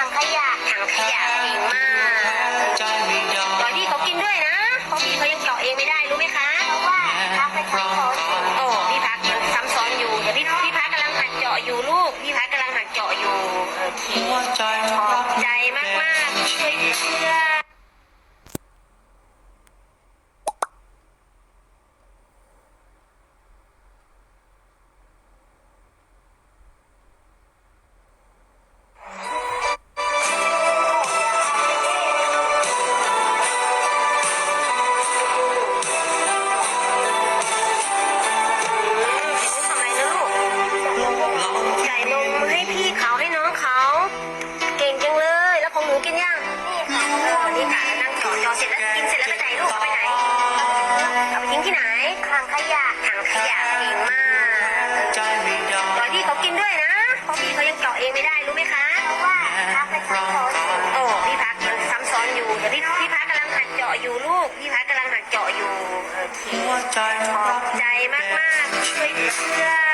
ถังขยะถังขยะเก่งมากตอนดี้เขากินด้วยนะเพาพี่เขายังเจาะเองไม่ได้รู้ไหมคะว่าพักไปทำของโอ้พี่พักยังซ้ำซ้อนอยู่เดี๋ยวพี่พี่พักกำลังหัดเจาะอยู่ลูกพี่พักกำลังหัดเจาะอยู่โอเคขอบใจมากมากช่วยเชื่อ ที่สานั่งต่อจอเสร็จแล้วกินเสร็จแล้วไปไหนลูกเอาไปไหนเอาไปทิ้งที่ไหนถังขยะถังขยะดีมากตอนที่เขากินด้วยนะเขาพี่เขายังเจาะเองไม่ได้รู้ไหมคะว่าพักไปช่ขาอพี่พักมันซ้ำซ้อนอยู่แต่พี่พี่พักกำลังหัดเจาะอยู่ลูกพี่พักกำลังหัดเจาะอยู่โอเขอบใจมากๆช่วยเพื่อ